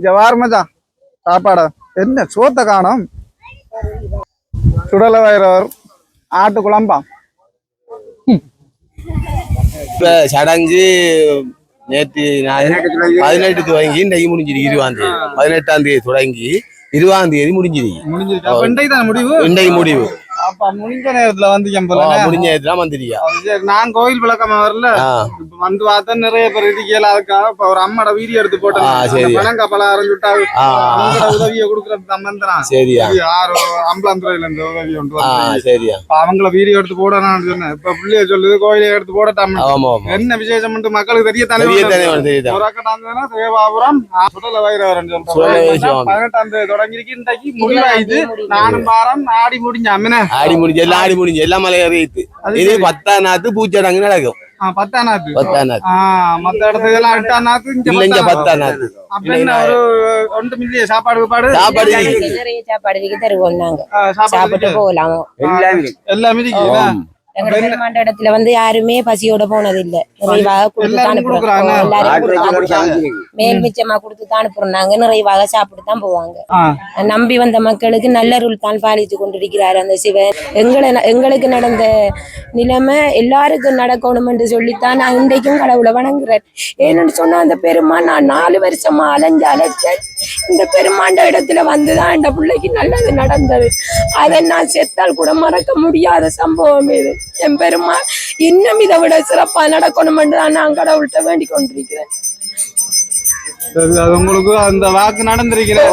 இங்க சாப்பாடு. என்ன சோத்த காணோம்? சுடல வைரவர் ஆட்டு குழம்பா? இப்ப சடங்கு நேற்று பதினெட்டு தொடங்கி இன்றைக்கு முடிஞ்சிருக்கு இருபதாம் தேதி. பதினெட்டாம் தேதி தொடங்கி இருபதாம் தேதி முடிஞ்சிருக்கு. முடிஞ்சிருக்கா. முடிவு? இன்றைக்கு முடிவு. அப்ப முடிஞ்ச நேரத்துல வந்தீங்க போல. ஆ, முடிஞ்ச நேரத்துல வந்திருக்கியா சரி, நான் கோயில் விளக்கமா வரல. இப்ப வந்து பார்த்தா நிறைய பேர் இருக்கல அதுக்காக இப்ப ஒரு அம்மாட வீடியோ எடுத்து போட்டேன். பணம் கப்பல அரைஞ்சுட்டா உதவியை கொடுக்கறது சம்பந்தம் சரியா. யாரோ அம்பலாந்துறையில இருந்து உதவி ஒன்று. சரியா. அவங்கள வீடியோ எடுத்து போடணும்னு சொன்னேன். இப்ப பிள்ளைய சொல்லுது கோயிலை எடுத்து போடட்டாம் என்ன விசேஷம் மக்களுக்கு தெரிய தெரியுதா ஒரு அக்கட்டாந்தனா தேவாபுரம் சுடல வைரவரன் சொல்றேன். பதினெட்டாம் தேதி தொடங்கிருக்கு இன்றைக்கு முடிவாயுது. நானும் வாரம் ஆடி முடிஞ்ச அம்மன. ஆடி முடிஞ்சு எல்லாம் ஆடி முடிஞ்சு எல்லாம் மலை ஏறிட்டு இது. பத்தாம் நாத்து பூச்சடங்கு நடக்கும் பத்தாம் நாத்து பத்தாம் நாத்து மத்த இடத்துல எல்லாம் எட்டாம் பத்தாம் சாப்பாடு சாப்பாடு. நிறைய தருவோம் நாங்க சாப்பிட்டு. போகலாம் எல்லாமே பெருமாண்ட இடத்துல வந்து யாருமே பசியோட போனது இல்ல நிறைவாக கொடுத்து தான் அனுப்புறோம். எல்லாரும் மேல் மிச்சமா கொடுத்து தான் அனுப்புறோம். நாங்க நிறைவாக சாப்பிட்டு தான் போவாங்க நம்பி வந்த மக்களுக்கு நல்ல ரூல் தான் பாலித்து கொண்டிருக்கிறார் அந்த சிவன். எங்களை எங்களுக்கு நடந்த நிலைமை எல்லாருக்கும் நடக்கணும் என்று சொல்லித்தான் நான் இன்றைக்கும் கடவுளை வணங்குறேன். ஏன்னு சொன்னா அந்த பெருமான் நான் நாலு வருஷமா அலைஞ்சு அலைச்சேன். இந்த பெருமாண்ட இடத்துல வந்துதான் இந்த பிள்ளைக்கு நல்லது நடந்தது. அதை நான் செத்தால் கூட மறக்க முடியாத சம்பவம் இது. என் பெருமான் இன்னும் இதை விட சிறப்பா நடக்கணும் என்று தான் நான் கடவுள்கிட்ட வேண்டிக் கொண்டிருக்கிறேன். உங்களுக்கு அந்த வாக்கு நடந்திருக்கிறேன்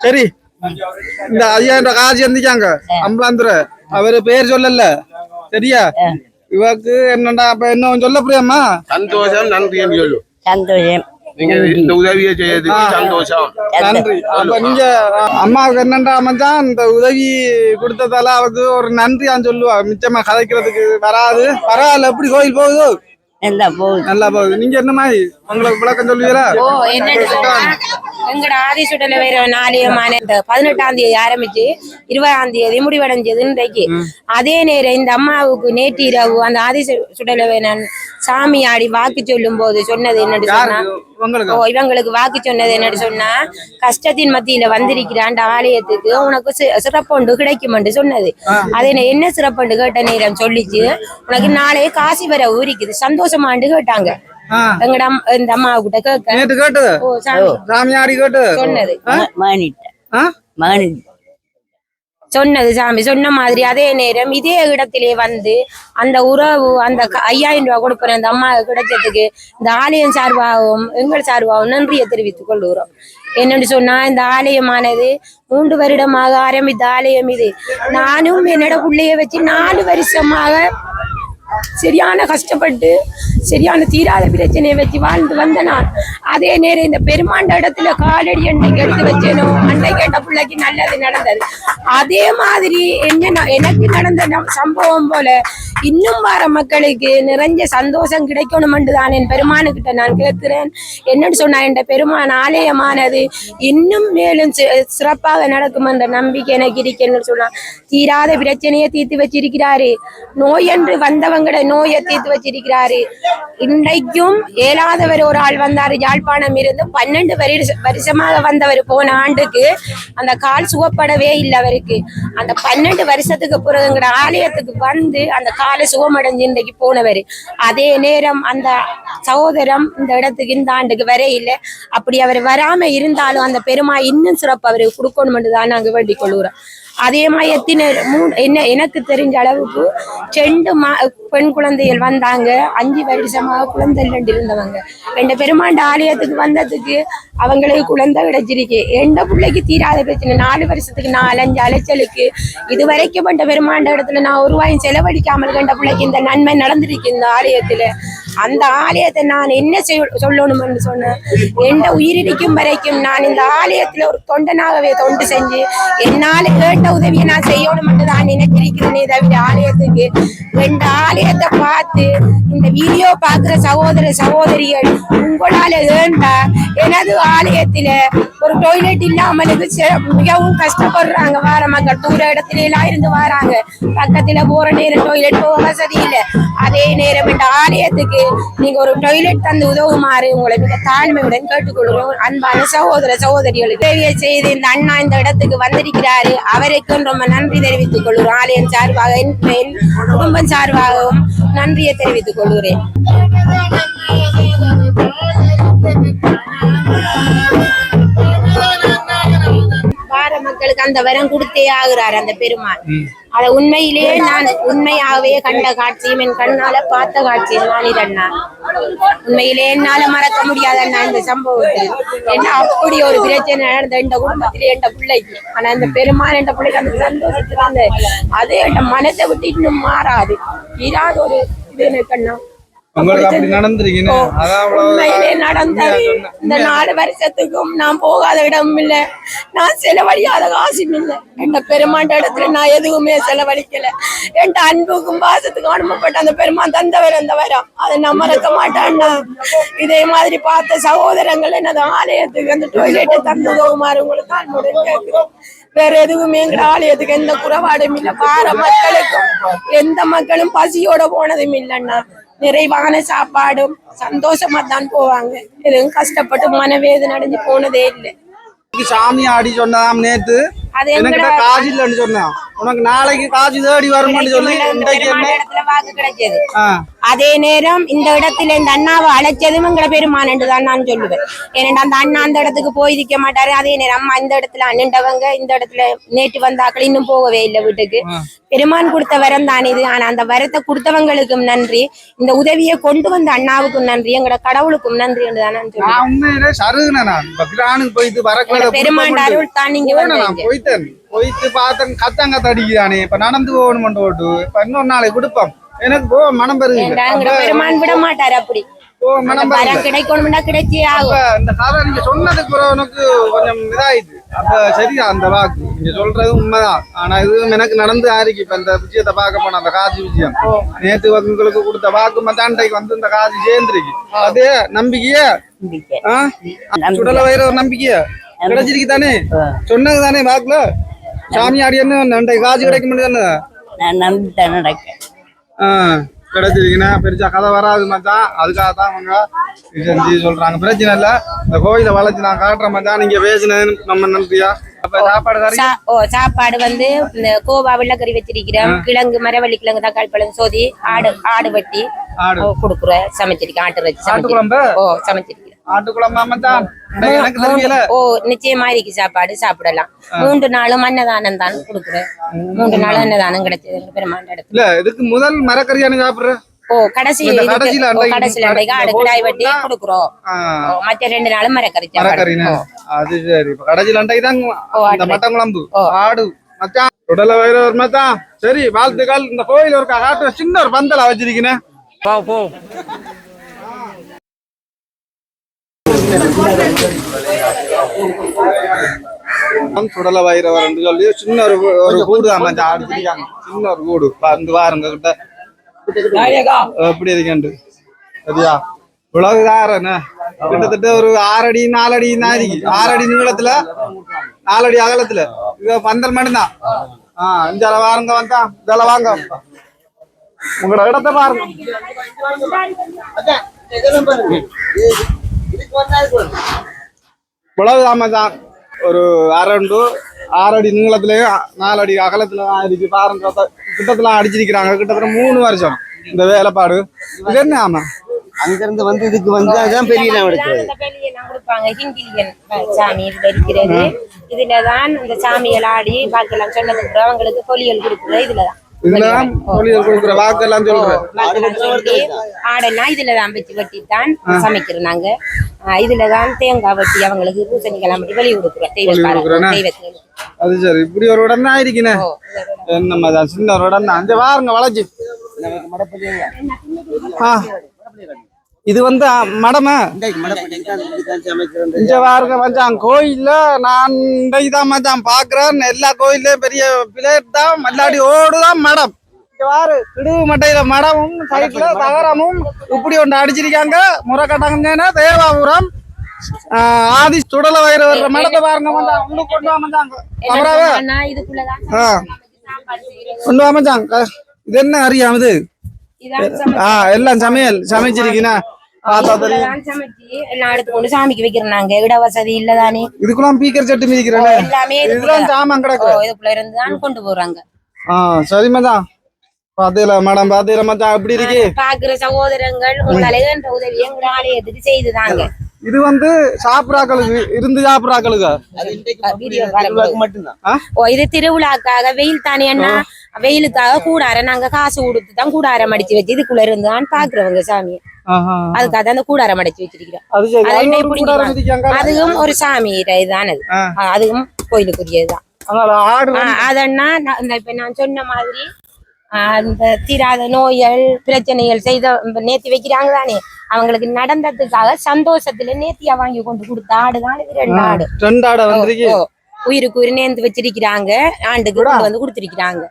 சரி. இந்த ஐயா என்ற காஜி இருந்துச்சாங்க அம்பலாந்துரை அவரு பேர் சொல்லல. சரியா? இவக்கு என்னடா அப்ப என்ன சொல்ல புரியாமா? சந்தோஷம் நன்றி என்று சொல்லு சந்தோஷம். நீங்க இந்த உதவியை செய்யறதுக்கு சந்தோஷம். நன்றி. அப்ப நீங்க அஹ், அம்மாவுக்கு மச்சான் இந்த உதவி கொடுத்ததால அவருக்கு ஒரு நன்றியான்னு சொல்லுவா. மிச்சமா கதைக்கிறதுக்கு வராது. பரவாயில்ல எப்படி கோயில் போகுது? நல்லா போகுது. நல்லா போகுது. நீங்க என்ன மாதிரி? உங்களுக்கு விளக்கம் சொல்லுவீங்களா? எங்கட ஆதிசுடல வேற நாளையமான இந்த பதினெட்டாம் தேதி ஆரம்பிச்சு இருபதாம் தேதி முடிவடைஞ்சது இன்றைக்கு. அதே நேரம் இந்த அம்மாவுக்கு நேற்று இரவு அந்த ஆதிசுடல வேணன் சாமி ஆடி வாக்கு சொல்லும் போது சொன்னது என்னன்னு சொன்னா? இவங்களுக்கு? வாக்கு சொன்னது என்னன்னு சொன்னா கஷ்டத்தின் மத்தியில வந்திருக்கிறான் ஆலயத்துக்கு உனக்கு சிறப்புண்டு கிடைக்குமென்று சொன்னது. அது என்ன- என்ன சிறப்புண்டு கேட்ட நேரம் சொல்லிச்சு? உனக்கு நாளே காசி வர ஊரிக்குது சந்தோஷமாண்டு கேட்டாங்க. எங்கட கேட்க. நேத்து கேட்டது? கேட்டது? சொன்னது. சாமி. சொன்ன மாதிரி அதே நேரம் இதே இடத்திலே வந்து அந்த உறவு அந்த ஐயாயிரம் ரூபாய் கொடுக்குற அந்த அம்மா கிடைச்சதுக்கு இந்த ஆலயம் சார்பாகவும் எங்கள் சார்பாகவும் நன்றியை தெரிவித்துக் கொள்கிறோம். என்னன்னு சொன்னா இந்த ஆலயமானது மூன்று வருடமாக ஆரம்பித்த ஆலயம் இது. நானும் என்னோட பிள்ளைய வச்சு நாலு வருஷமாக சரியான கஷ்டப்பட்டு சரியான தீராத பிரச்சனையை வச்சு வாழ்ந்து வந்த நான். அதே நேரம் இந்த பெருமாண்ட இடத்துல காலடி அன்னைக்கு எடுத்து வச்சேனோ அன்னை கேட்ட பிள்ளைக்கு நல்லது நடந்தது. அதே மாதிரி என்ன எனக்கு நடந்த சம்பவம் போல இன்னும் வர மக்களுக்கு நிறைஞ்ச சந்தோஷம் கிடைக்கணுமென்று தான் என் பெருமானுக்கிட்ட நான் கேட்கிறேன். என்னன்னு சொன்னா என் பெருமான் ஆலயமானது இன்னும் மேலும் சிறப்பாக நடக்கும் என்ற நம்பிக்கை எனக்கு இருக்கேன்னு சொன்னா தீராத பிரச்சனையை தீர்த்து வச்சிருக்கிறாரு. நோய் என்று வந்தவங்கட நோயை தீர்த்து வச்சிருக்கிறாரு. இன்றைக்கும் ஏழாதவர் ஒரு ஆள் வந்தாரு. யாழ்ப்பாணம் இருந்து பன்னெண்டு வரி வருஷமாக வந்தவர் போன ஆண்டுக்கு அந்த கால் சுகப்படவே இல்லை அவருக்கு. அந்த பன்னெண்டு வருஷத்துக்கு பிறகுங்கிற ஆலயத்துக்கு வந்து அந்த கால் அதால சுகமடைஞ்சு இன்றைக்கு போனவர். அதே நேரம் அந்த சகோதரம் இந்த இடத்துக்கு இந்த ஆண்டுக்கு வரையில அப்படி அவர் வராம இருந்தாலும் அந்த பெருமா இன்னும் சிறப்பு அவருக்கு கொடுக்கணும்னு தான் நாங்கள் வேண்டிக் கொள்கிறோம். அதே மாதிரி எத்தனை மூணு என்ன எனக்கு தெரிஞ்ச அளவுக்கு ரெண்டு மா பெண் குழந்தைகள் வந்தாங்க. அஞ்சு வருஷமாக குழந்தை ரெண்டு இருந்தவங்க. ரெண்டு பெருமாண்ட ஆலயத்துக்கு வந்ததுக்கு அவங்களுக்கு குழந்தை கிடைச்சிருக்கு எந்த பிள்ளைக்கு தீராத பிரச்சனை? நாலு வருஷத்துக்கு நாலு அஞ்சு அலைச்சலுக்கு. இது வரைக்கும் பண்ண பெருமாண்ட இடத்துல நான் ஒரு ரூபாயும் செலவழிக்காமல் கண்ட பிள்ளைக்கு இந்த நன்மை நடந்திருக்கு இந்த ஆலயத்துல. அந்த ஆலயத்தை நான் என்ன செய் சொல்லணும்னு சொன்னேன். எந்த உயிரிழிக்கும் வரைக்கும் நான் இந்த ஆலயத்துல ஒரு தொண்டனாகவே தொண்டு செஞ்சு என்னால் கேட்டு உதவியை நான் செய்யணும்னு தான் நினைச்சிருக்கிறேனே தவிர ஆலயத்துக்கு ரெண்டு ஆலயத்தை பார்த்து இந்த வீடியோ பார்க்குற சகோதர சகோதரிகள் உங்களால ஏண்டா எனது ஆலயத்துல ஒரு டொய்லெட் இல்லாமலுக்கு மிகவும் கஷ்டப்படுறாங்க. வார மக்கள் தூர இடத்துல எல்லாம் இருந்து வராங்க. பக்கத்துல போற நேரம் டொய்லெட் போக வசதி இல்ல. அதே நேரம் இந்த ஆலயத்துக்கு நீங்க ஒரு டொய்லெட் தந்து உதவுமாறு உங்களை மிக தாழ்மையுடன் கேட்டுக்கொள்கிறோம். அன்பான சகோதர சகோதரிகளுக்கு உதவியை செய்து இந்த அண்ணா இந்த இடத்துக்கு வந்திருக்கிறாரு. அவருக்கும் ரொம்ப நன்றி தெரிவித்துக் கொள்கிறோம். என் சார்பாக என் என் குடும்பம் சார்பாகவும் நன்றியை தெரிவித்துக் கொள்கிறேன். வார மக்களுக்கு அந்த வரம் கொடுத்தே ஆகுறாரு அந்த பெருமாள் அத உண்மையிலேயே நான் உண்மையாகவே கண்ட காட்சியும் என் கண்ணால பார்த்த காட்சியும் நான் இதண்ணா உண்மையிலே என்னால மறக்க முடியாத அண்ணா இந்த சம்பவத்தை என்ன அப்படி ஒரு பிரச்சனை நடந்த இந்த குடும்பத்திலே என் பிள்ளைக்கு ஆனா இந்த பெருமாள் என் பிள்ளைக்கு அந்த சந்தோஷத்துல அந்த அது என் மனத்தை விட்டு இன்னும் மாறாது. இராத ஒரு இது எனக்கு அண்ணா. உண்மையிலே நடந்தது. இந்த நாலு வருஷத்துக்கும் நான் போகாத இடம் இல்ல. நான் செலவழியாத காசும் இல்ல. என் பெருமாண்ட இடத்துல நான் எதுவுமே செலவழிக்கல. என் அன்புக்கும் பாசத்துக்கும் அனுப்பப்பட்ட அந்த பெருமான் தந்தவர் அந்த வரம் அதை நான் மறக்க மாட்டேன்னா இதே மாதிரி பார்த்த சகோதரங்கள் எனது ஆலயத்துக்கு அந்த டொய்லெட்டை தந்ததுமாறு உங்களுக்கு அன்புடன் கேட்கிறேன் வேற எதுவுமே எங்க ஆலயத்துக்கு எந்த குறைபாடும் இல்ல. பார மக்களுக்கும் எந்த மக்களும் பசியோட போனதும் இல்லைன்னா நிறைவான சாப்பாடும் சந்தோஷமா தான் போவாங்க. எதுவும் கஷ்டப்பட்டு மனவேதனை அடைஞ்சு போனதே இல்லை. சாமி ஆடி சொன்னதாம் நேத்து. என்கிட்ட காசு இல்லைன்னு சொன்னான். உனக்கு நாளைக்கு காசு தேடி வரும்னு சொல்லி இன்றைக்கு வாக்கு கிடைச்சது அதே நேரம் இந்த இடத்துல இந்த அண்ணாவை அழைச்சதும் எங்கட பெருமான் என்று தான் நான் சொல்லுவேன். ஏனென்றா அந்த அண்ணா அந்த இடத்துக்கு போயிருக்க மாட்டாரு. அதே நேரம் அம்மா இந்த இடத்துல அண்ணண்டவங்க இந்த இடத்துல நேற்று வந்தாக்கள் இன்னும் போகவே இல்லை வீட்டுக்கு. பெருமான் கொடுத்த வரம் தான் இது. ஆனா அந்த வரத்தை கொடுத்தவங்களுக்கும் நன்றி. இந்த உதவியை கொண்டு வந்த அண்ணாவுக்கும் நன்றி. எங்கட கடவுளுக்கும் நன்றி என்று தான் நான் சொல்லுவேன். பெருமாண்ட அருள் தான் நீங்க போயிட்டு பார்த்தேன் கத்தாங்க தடிக்குதானே இப்ப நடந்து போகணும் இப்ப இன்னொரு நாளைக்கு கொடுப்போம். எனக்கு போ மனம் எங்கட பெருமான் விட மாட்டாரு அப்படி. கிடைக்கணும்னா கிடைச்சே அப்ப ஆகும் இந்த கதை நீங்க சொன்னதுக்கு எனக்கு கொஞ்சம் இதாயிட்டு அப்ப அந்த வாக்கு. நீங்க சொல்றது உண்மைதான். ஆனா இது எனக்கு நடந்து ஆரிக்கு இப்ப இந்த விஷயத்தை பார்க்க போன அந்த காசு விஷயம். நேத்து உங்களுக்கு கொடுத்த வாக்கு மத்தாண்டைக்கு வந்து இந்த காசு சேர்ந்துருக்கு. அதே நம்பிக்கையே? சுடல வயிற ஒரு நம்பிக்கையா? கிடைச்சிருக்கு தானே? சொன்னது தானே வாக்குல? சாமி ஆடி என்ன காசு கிடைக்க முடியாது நான் நடக்கேன். ஆ கிடைச்சிருக்குண்ணா. பெருசா கதை வராது மச்சான். அதுக்காக தான் அவங்க செஞ்சு சொல்றாங்க. பிரச்சனை இல்ல. இந்த கோயிலை வளைச்சு நான் காட்டுறேன் மச்சான். நீங்க பேசினது நம்ம நன்றியா? சாப்பாடு ஓ வந்து இந்த கோவா வெள்ளக்கறி வச்சிருக்கிறோம் கிழங்கு மரவள்ளி கிழங்கு தக்காளி பழம். சோதி ஆடு ஆடு வெட்டி ஆடு. ஓ, கொடுக்குறேன். சமைச்சிருக்கேன். ஆட்டு வச்சு குழம்பு? சமைச்சிருக்கேன். ஓ நிச்சயமா இருக்கு சாப்பாடு சாப்பிடலாம். மூன்று நாளும் அன்னதானம் தான் கொடுக்குறேன். மூன்று நாள் அன்னதானம் கிடைச்சது. எங்க பெருமாண்ட இடத்துல. இல்ல இதுக்கு முதல் மரக்கறியானு சாப்பிடுற? ஓ கடைசி கடைசியில ஓ, அன்றைக்கு கடைசியில அன்றைக்கு ஆடு கிடாய் வெட்டி கொடுக்குறோம். மற்ற ரெண்டு நாளும் மரக்கறி. அது சரி. இப்ப கடைசியில் அன்றைக்கு தான் ஓ, இந்த அன்றைக்கு. மட்டன் குழம்பு ஓ. ஆடு மச்சான். உடல வயிறு மச்சான் சரி வாழ்த்துக்கள். இந்த கோயில் ஒரு காட்டு சின்ன ஒரு பந்தல வச்சிருக்கீங்க போ. சுடல என்று சொல்லி சின்ன ஒரு ஒரு கூடு தான் அடிச்சிருக்காங்க சின்ன ஒரு கூடு. வந்து வாருங்க கிட்ட. எப்படி இருக்கேன் சரியா? உலகாரண்ண கிட்டத்தட்ட ஒரு ஆறடி நாலடி நாரிக்கு ஆறடி நீளத்துல நாலடி அகலத்துல. இது பந்தல் மட்டும்தான் ஆஹ் இந்த வாருங்க வந்தா. இதெல்லாம் வாங்க. உங்களோட இடத்த பாருங்க. இவ்வளவுதான் மச்சான் ஒரு அரண்டு ஆறடி நீளத்துலயும் நாலடி அகலத்துல இருக்கு. பாருங்க கிட்டத்தட்ட அடிச்சிருக்கிறாங்க. கிட்டத்தட்ட மூணு வருஷம் இந்த வேலைப்பாடு. இது என்ன ஆமா? அங்க இருந்து வந்து இதுக்கு வந்து அதான் பெரிய இடம் எடுக்கிறது. கொடுப்பாங்க. சாமி இதுல இருக்கிறது இதுலதான் இந்த சாமிகள் ஆடி பாக்கெல்லாம் சொன்னதுக்கு அவங்களுக்கு பொலியல் கொடுக்குறது இதுலதான். இதுலதான் தொழில் கொடுக்குற வாக்கெல்லாம் சொல்றேன் ஆடெல்லாம் இதுலதான் வச்சு வெட்டித்தான் சமைக்கிறோம் நாங்க. ஆஹ் இதுலதான் தேங்காய் வெட்டி அவங்களுக்கு பூசணிக்கெல்லாம் கொடுக்குறோம்? தெய்வ தெய்வத்துக்கு அது சரி இப்படி ஒரு இடம் தான் என்னம்மா தான் சின்ன ஒரு இடம் தான். அஞ்சு வாருங்க வளைச்சு. இது வந்து மடமா. இங்க பாருங்க மச்சான். கோயில்ல நான் இன்றைக்கு தான் மச்சான் பாக்குறேன் எல்லா கோயில்லயும் பெரிய பிளேட் தான் மல்லாடி ஓடுதான் மடம். பாரு இடுவு மட்டையில மடமும் சைட்ல தகரமும் இப்படி ஒன்று அடிச்சிருக்காங்க. முறைக்கட்டாங்கன்னா தேவாபுரம். ஆதி சுடல வயிறு வர்ற மடத்தை பாருங்க உள்ளுக்கு கொண்டு மச்சான். அவராவே ஆ. கொண்டு வா மச்சான். க- இது என்ன அறியாம இது ஆ எல்லாம் சமையல். சமைச்சிருக்கீங்கன்னா பார்த்தா தெரியும். இதுலதான் சமைச்சு. எல்லாம் எடுத்து கொண்டு சாமிக்கு வைக்கிறோம் நாங்க இட வசதி இல்லதானே? இதுக்குலாம் பீக்கர் சட்டு மிதிக்கிறேன். எல்லாமே சாமான் கிடக்கு. இதுக்குள்ள இருந்து தான் கொண்டு போறாங்க. ஆ சரி மச்சான். பாத்தீங்களா மேடம்? பாத்தீங்களா மச்சான்? எப்படி இருக்கு? பாக்குற சகோதரங்கள் உங்களால என்ற உதவி எங்க ஆலயத்துக்கு செய்துதாங்க. இது வந்து சாப்பிடாக்களுக்கு இருந்து சாப்பிடாக்களுக்கு மட்டும்தான். ஓ இது திருவிழாக்காக வெயில் தானே அண்ணா? வெயிலுக்காக கூடார நாங்க காசு கொடுத்து தான் கூடாரம் அடிச்சு வச்சு இதுக்குள்ள இருந்து தான் பாக்குறவங்க சாமியை. அதுக்காக தான் அந்த கூடாரம் அடிச்சு வச்சிருக்கிறோம். அதுவும் ஒரு சாமி இதுதான் அது அதுவும் கோயிலுக்குரியதுதான். அதன்னா நான் இந்த இப்ப நான் சொன்ன மாதிரி அந்த தீராத நோய்கள் பிரச்சனைகள் செய்த நேத்தி வைக்கிறாங்க தானே. அவங்களுக்கு நடந்ததுக்காக சந்தோஷத்துல நேத்தியா வாங்கி கொண்டு கொடுத்த ஆடுதான் இது. ரெண்டு ஆடு. ரெண்டு ஆடை வந்திருக்கு. ஓ, உயிருக்கு உயிர் நேர்ந்து வச்சிருக்கிறாங்க. ஆண்டுக்கு கொண்டு வந்து கொடுத்திருக்கிறாங்க.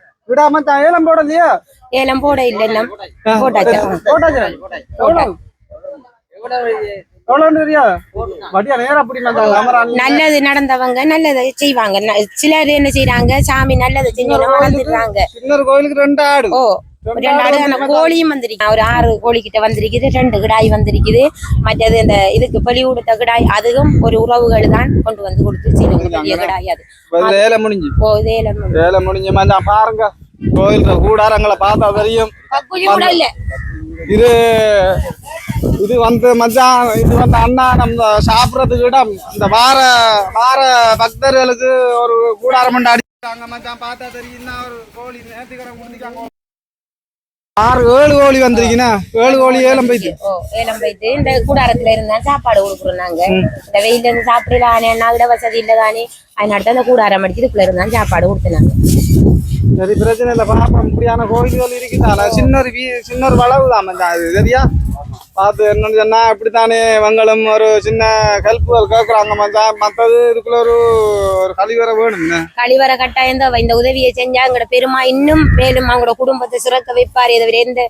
ஏலம் போடலையா? ஏலம் போட இல்ல போட்டாச்சா. போட்டாச்சா. நல்லது நடந்தவங்க நல்லதை செய்வாங்க. சிலர் என்ன செய்யறாங்க சாமி நல்லதை ஓ ஆடு அந்த கோழியும் வந்திருக்கு ஒரு ஆறு கோழி கிட்ட வந்திருக்குது ரெண்டு கிடாய் வந்திருக்குது. மற்றது இந்த இதுக்கு பலி கொடுத்த கிடாய் அதுவும் ஒரு உறவுகள் தான் கொண்டு வந்து கொடுத்து செய்யணும் கிடாய் அது. முடிஞ்சு. ஓ முடிஞ்சு. பாருங்க. கோயில் கூடாரங்களை பார்த்தா தெரியும். இது இது வந்து மச்சான் இது வந்து அண்ணா நம்ம சாப்பிடறதுக்கு இடம். இந்த வார வார பக்தர்களுக்கு ஒரு கூடாரம் மட்டும் அடிச்சாங்க மச்சான் பார்த்தா தெரியும். ஒரு கோழி நேர்த்திக்கடன் கொடுத்துருக்காங்க ஆறு ஏழு கோழி வந்திருக்கீங்கன்னா ஏழு கோழி ஏலம் போயிட்டு. ஓ ஏலம் போயிட்டு இந்த கூடாரத்துல இருந்தா சாப்பாடு கொடுக்குறோம் நாங்க. இந்த வெயில இருந்து சாப்பிடலானே அண்ணா விட வசதி இல்லதானே அதனால தான் இந்த கூடாரம் அடிச்சு இதுக்குள்ள இருந்தா சாப்பாடு கொடுத்துனாங்க சரி பிரச்சனை இல்லை. பார்ப்போம் இப்படியான கோயில்கள் இருக்குதால சின்ன ஒரு வீ சின்ன ஒரு வளவு தான் அது சரியா? பார்த்து என்னன்னு சொன்னா இப்படித்தானே வங்களும் ஒரு சின்ன ஹெல்ப்புகள் கேட்குறாங்க மச்சான். மற்றது இதுக்குள்ள ஒரு ஒரு கழிவறை வேணுங்க கழிவற கட்டாயம் தான். இந்த உதவியை செஞ்சா எங்களோட பெருமா இன்னும் மேலும் அவங்களோட குடும்பத்தை சிறக்க வைப்பார். இதை எந்த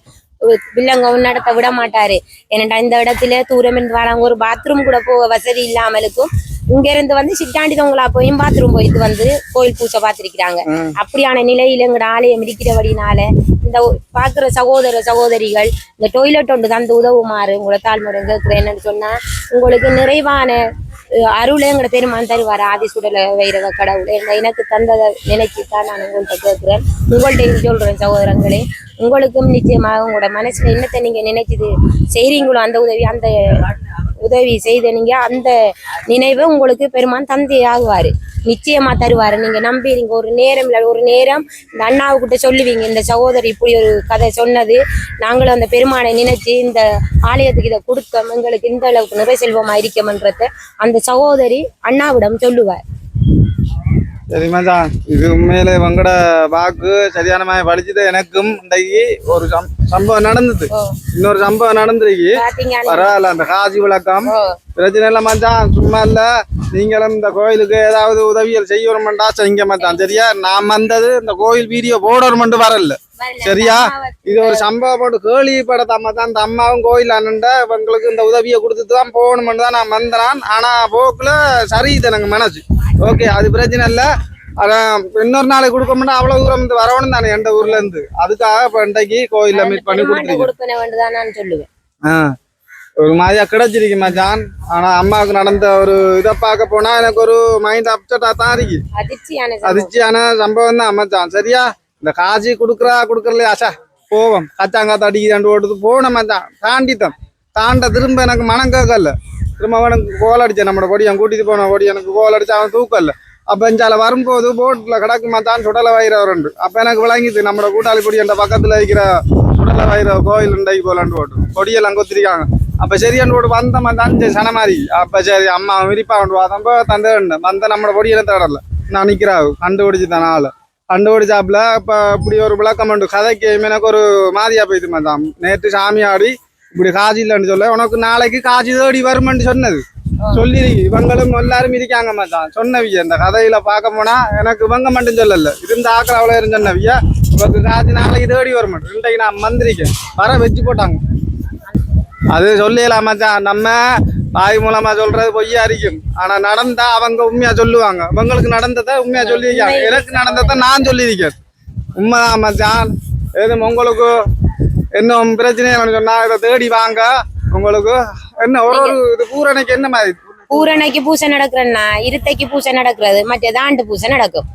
வில்லங்க நடத்த விட மாட்டாரு. ஏன்னா இந்த இடத்துல தூரம் இருந்து வராங்க ஒரு பாத்ரூம் கூட போக வசதி இல்லாமலுக்கும் இங்க இருந்து வந்து சிட்டாண்டிதவங்களா போயும் பாத்ரூம் போயிட்டு வந்து கோயில் பூசை பார்த்திருக்கிறாங்க. அப்படியான நிலையில எங்களோட ஆலயம் இருக்கிறபடினால இந்த பாக்குற சகோதர சகோதரிகள் இந்த டொய்லெட் ஒன்று தந்து உதவுமாறு உங்களை தாழ்முறை கேட்கிறேன். என்னன்னு சொன்னா உங்களுக்கு நிறைவான அருளை எங்களோட பெருமான் தருவார் ஆதி சுடல வைரவ கடவுள் என்ன- எனக்கு தந்ததை நினைச்சு தான் நான் உங்கள்கிட்ட கேட்குறேன் உங்கள்கிட்ட சொல்றேன் சகோதரங்களே உங்களுக்கும் நிச்சயமாக உங்களோட மனசுல என்னத்தை நீங்க நினைச்சது செய்றீங்களோ அந்த உதவி அந்த உதவி செய்த நீங்க அந்த நினைவை உங்களுக்கு பெருமான் தந்தை ஆகுவார் நிச்சயமா தருவாரு. நீங்க நம்பிடுங்க ஒரு நேரம் இல்ல ஒரு நேரம் இந்த அண்ணாவுக்கிட்ட சொல்லுவீங்க. இந்த சகோதரி இப்படி ஒரு கதை சொன்னது. நாங்களும் அந்த பெருமானை நினைச்சு இந்த ஆலயத்துக்கு இதை கொடுத்தோம் எங்களுக்கு இந்த அளவுக்கு நிறை செல்வமா இருக்கமன்றத அந்த சகோதரி அண்ணாவிடம் சொல்லுவார். சரி? மச்சான் இது உண்மையில உங்களோட வாக்கு சரியான மாதிரி படிச்சது எனக்கும் இன்றைக்கு ஒரு சம்- சம்பவம் நடந்தது. இன்னொரு சம்பவம் நடந்திருக்கு. பரவாயில்ல அந்த காசி விளக்கம். பிரச்சனை இல்லை மச்சான் சும்மா இல்ல. நீங்களும் இந்த கோயிலுக்கு ஏதாவது உதவிகள் செய்யணுமெண்டா செய்யுங்க மச்சான். சரியா? நான் வந்தது இந்த கோயில் வீடியோ போடணுமெண்டு வரல. சரியா? இது ஒரு சம்பவம் போட்டு கேள்விப்படத்த அம்மா தான் இந்த அம்மாவும் கோயில் அண்ணன்ட இவங்களுக்கு இந்த உதவியை கொடுத்துட்டு தான் போகணுமெண்டு தான் நான் வந்தேன். ஆனா போக்குல சரியுது எனக்கு மனசு. ஓகே அது பிரச்சனை இல்லை. அதான் இன்னொரு நாளைக்கு கொடுக்க மாட்டா அவ்வளவு தூரம் இருந்து வரணும் தானே எந்த ஊர்ல இருந்து? அதுக்காக இப்ப இன்றைக்கு கோயில்ல மீட் பண்ணி கொடுத்துருக்கேன் சொல்லுவேன். ஆ. ஒரு மாதிரியா கிடைச்சிருக்கு மச்சான். ஆனா அம்மாவுக்கு நடந்த ஒரு இதை பார்க்க போனா எனக்கு ஒரு மைண்ட் அப்செட்டா தான் இருக்கு. அதிர்ச்சியான சம்பவம். தான் மச்சான். சரியா? இந்த காசி குடுக்குறா குடுக்கறலையா ஆஷா போவோம் கச்சாங்காத்த அடிக்கிறாண்டு ஓட்டுது போன மச்சான். தாண்டிட்டோம். தாண்ட திரும்ப எனக்கு மனம் கேட்கல. திரும்ப அவனுக்கு கோல் அடிச்சேன். நம்மளோட பொடியன் கூட்டிட்டு போன பொடி எனக்கு கோல் அடிச்சு அவன் தூக்கல அப்ப இஞ்சால வரும்போது போட்ல கிடக்கு மச்சான் சுடல வயிறு ரெண்டு அப்ப எனக்கு விளங்கிது நம்மளோட கூட்டாளி பொடி என்ற பக்கத்துல இருக்கிற சுடல வயிறு கோயில் உண்டைக்கு போலான்னு போட்டு. கொடியெல்லாம் கொத்திருக்காங்க. அப்ப சரியாண்டு போட்டு வந்த மச்சான் சன மாதிரி. அப்ப சரி அம்மா விரிப்பா கொண்டு வாதம்போ தந்தை வந்த நம்மளோட பொடியெல்லாம் தேடல. நான் நிக்கிறாவு கண்டுபிடிச்சு தான் ஆளு. கண்டுபிடிச்சாப்புல அப்ப இப்படி ஒரு விளக்கம் உண்டு. கதைக்கு எனக்கு ஒரு மாதிரியா போயிட்டு மச்சான். நேற்று சாமி ஆடி இப்படி காஜி இல்லைன்னு சொல்ல உனக்கு நாளைக்கு காஜி தேடி வருமென்னு சொன்னது சொல்லி இவங்களும் எல்லாரும் இருக்காங்க மச்சான் சொன்னவிய இந்த கதையில பார்க்க போனா எனக்கு இவங்க மட்டும் சொல்லல இருந்த ஆக்கள் அவ்வளோ இருந்து சொன்னவிய இவருக்கு காஜி நாளைக்கு தேடி வருமென் இன்றைக்கு நான் மந்திரிக்கேன் வர வச்சு போட்டாங்க அது சொல்லலாம் மச்சான் நம்ம வாய் மூலமா சொல்றது பொய்யா இருக்கும் ஆனா நடந்தா அவங்க உண்மையா சொல்லுவாங்க இவங்களுக்கு நடந்ததை உண்மையா சொல்லியிருக்காங்க எனக்கு நடந்ததை நான் சொல்லியிருக்கேன் உண்மைதான் மச்சான் எதுவும் உங்களுக்கு இன்னும் பிரச்சனை சொன்னா இதை தேடி வாங்க. உங்களுக்கு என்ன ஒரு ஒரு இது பூரணைக்கு என்ன மாதிரி? பூரணைக்கு பூசை நடக்கிறன்னா இருத்தைக்கு பூசை நடக்கிறது மற்றது ஆண்டு பூசை நடக்கும்.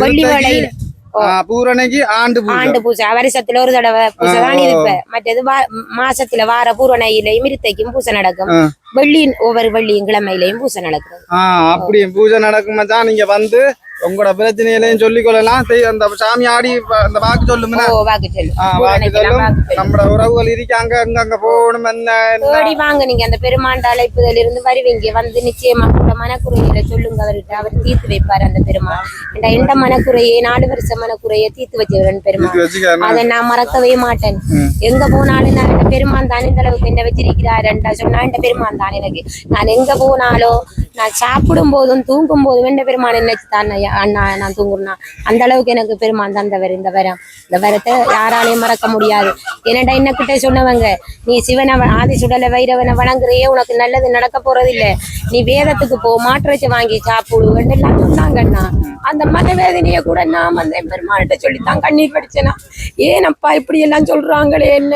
வெள்ளி ஆ, பூரணைக்கு ஆண்டு பூஜை. ஆண்டு பூசை வருஷத்துல ஒரு தடவை பூசை தான். இருப்ப. மற்றது மாசத்துல வார பூரணையிலையும் இருத்தைக்கும் பூசை நடக்கும். வெள்ளி ஒவ்வொரு வெள்ளியும் கிழமையிலையும் பூசை நடக்கிறது ஆஹ் அப்படி பூஜை நடக்கும் நீங்க வந்து உங்களோட பிரச்சனைகளையும் சொல்லிக் கொள்ளலாம். அந்த சாமி ஆடி அந்த வாக்கு சொல்லும். வாக்கு உறவுகள் இருக்காங்க. அங்க அங்க போகணும் என்ன? வாங்க நீங்க. அந்த பெருமாண்ட அழைப்புதல் இருந்து வருவீங்க. வந்து நிச்சயமா மனக்குறையில சொல்லுங்க அவர்கிட்ட அவர் தீர்த்து வைப்பார் அந்த பெருமாள். இந்த எந்த மனக்குறையை நாலு வருஷ மனக்குறையை தீர்த்து வச்சவரன் பெருமாள். அதை நான் மறக்கவே மாட்டேன். எங்க போனாலும் நான் இந்த பெருமான் தான் இந்த அளவுக்கு என்ன வச்சிருக்கிறாருன்றா சொன்னா இந்த பெருமான் தான் எனக்கு. நான் எங்க போனாலும் நான் சாப்பிடும் போதும் தூங்கும் போதும் எந்த பெருமான் என்ன தான் அண்ணா நான் தூங்குறேன்னா. அந்த அளவுக்கு எனக்கு பெருமான் தந்தவர் இந்த வரம். இந்த வரத்தை யாராலையும் மறக்க முடியாது. என்னடா என்ன கிட்ட சொன்னவங்க நீ சிவனை ஆதி சுடலை வைரவனை வணங்குறியே உனக்கு நல்லது நடக்க போறது இல்ல நீ வேதத்துக்கு போ மாற்றச்சு வாங்கி சாப்பிடு எல்லாம் சொன்னாங்கண்ணா. அந்த மனவேதனையை கூட நான் வந்து பெருமாள்கிட்ட சொல்லித்தான் கண்ணீர் படிச்சேனா ஏனப்பா இப்படி எல்லாம் சொல்றாங்களே என்ன?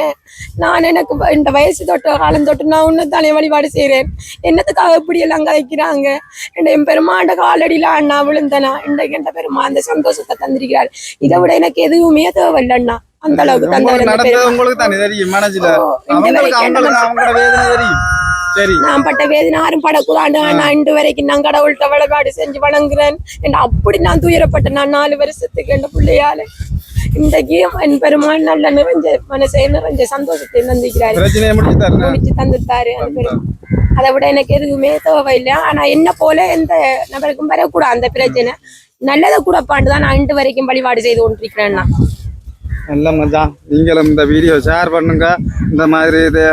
நான் எனக்கு இந்த வயசு தொட்ட காலம் தொட்டு நான் உன்னதானே வழிபாடு செய்றேன். என்னத்துக்காக இப்படி எல்லாம் கதைக்கிறாங்க? என் பெருமாண்ட காலடியில அண்ணா விழுந்தனா? இன்றைக்கு என் பெருமா அந்த சந்தோஷத்தை தந்திருக்கிறார். இதை விட எனக்கு எதுவுமே தேவையில்லை அண்ணா அந்த அளவுக்கு பெருமாள். உங்களுக்கு நான் பட்ட வேதனை யாரும் படக்கூடாது. நான் இன்று வரைக்கும் நான் கடவுள்கிட்ட வழிபாடு செஞ்சு வணங்குறேன். என்ன அப்படி நான் துயரப்பட்டேன் நான் நாலு வருஷத்துக்கு என் பிள்ளையால இன்றைக்கு என் பெருமாள் நல்ல நிறைஞ்ச மனசை நிறைஞ்ச சந்தோஷத்தை பிரச்சனையை முடிச்சு தந்துட்டாரு அதை விட எனக்கு எதுவுமே தேவையில்லை. ஆனா என்ன போல எந்த நபருக்கும் வரக்கூடாது அந்த பிரச்சனை. நல்லதை கூடப்பாண்டு தான் நான் இன்று வரைக்கும் வழிபாடு செய்து கொண்டிருக்கிறேன்னா. நல்ல மச்சான் நீங்களும் இந்த வீடியோ ஷேர் பண்ணுங்க இந்த மாதிரி இது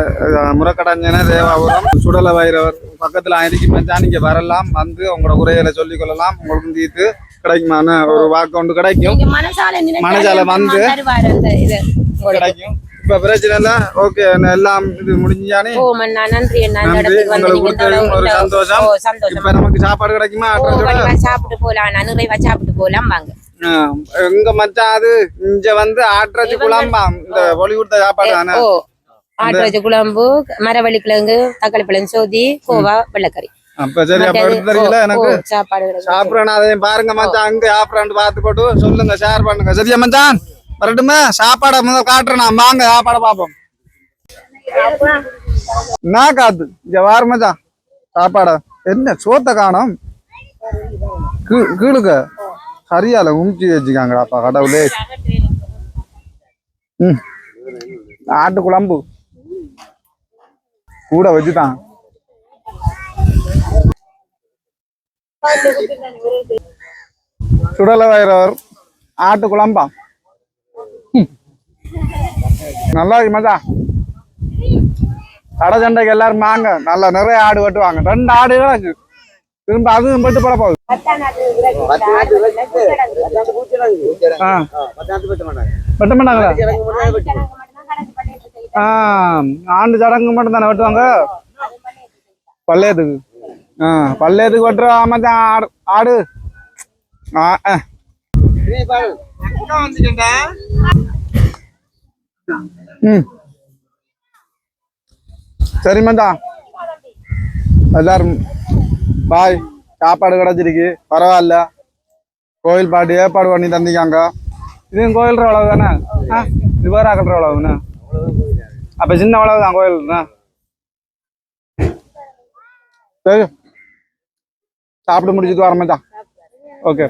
முறக்கடைஞ்சன தேவாபுரம் சுடல வைரவர் பக்கத்துல இருக்கு மச்சான் நீங்க வரலாம் வந்து உங்களோட உரையில சொல்லிக் கொள்ளலாம் உங்களுக்கு தீர்த்து கிடைக்குமான ஒரு வாக்கு ஒன்று கிடைக்கும் மனசால வந்து-. கிடைக்கும் இப்ப பிரச்சனை இல்ல ஓகே எல்லாம் இது முடிஞ்சானே நன்றி உங்களுக்கு ஒரு சந்தோஷம் இப்ப நமக்கு சாப்பாடு கிடைக்குமா சாப்பிட்டு போலாம் நிறைவா சாப்பிட்டு போலாம் வாங்க எங்க மச்சான் அது இங்க வந்து ஆட்ரஜி குழம்பா? இந்த ஒளிவுட்ட சாப்பாடு தானே? ஆட்டுவச்ச குழம்பு மரவள்ளி கிழங்கு தக்காளி பழம் சோதி கோவா வெள்ளக்கறி. அப்ப சரி அப்ப மற்றது- எடுத்து தரீங்களா ஓ, எனக்கு. சாப்பிடணும் அதையும் பாருங்க மச்சான். அங்க சாப்பிடான்னு பார்த்து போட்டு சொல்லுங்க ஷேர் பண்ணுங்க. சரியா மச்சான்? வரட்டுமா? சாப்பாடை முதல் காட்டுறேன் வாங்க சாப்பாடை பார்ப்போம். என்ன காத்து? இங்க வார மச்சான். சாப்பாடை. என்ன சோத்த காணோம்? கீழுக்க? சரியால உமிச்சி வச்சுக்காங்கடாப்பா கடவுளே ம் ஆட்டு குழம்பு கூட வச்சுதான் சுடல வைரவர் ஆட்டு குழம்பா நல்லா இருக்கு கடை சண்டைக்கு எல்லாரும் வாங்க நல்லா நிறைய ஆடு வெட்டுவாங்க ரெண்டு ஆடு கிடக்கு திரும்ப அதுவும் வெட்டு போட போகுது. ஆ. வெட்ட மாட்டாங்களா ஆ ஆண்டு சடங்கு மட்டும் தானே வெட்டுவாங்க? பள்ளையத்துக்கு. ஆ பள்ளையத்துக்கு வெட்டுற மச்சான் ஆடு ஆடு. ஆ. ம். சரி மச்சான். எல்லாரும் பாய் சாப்பாடு கிடச்சிருக்கு. பரவாயில்ல. கோயில் பாட்டு ஏற்பாடு பண்ணி தந்திக்காங்க. இதுவும் கோயில் அவ்வளவு தானே ஆ இது வேற ஆக்கல்ற அவ்வளவுண்ணா அப்ப சின்ன அவ்வளவு தான் கோயில்ண்ணா சரி. சாப்பிட்டு முடிச்சுட்டு வரமாட்டான் ஓகே.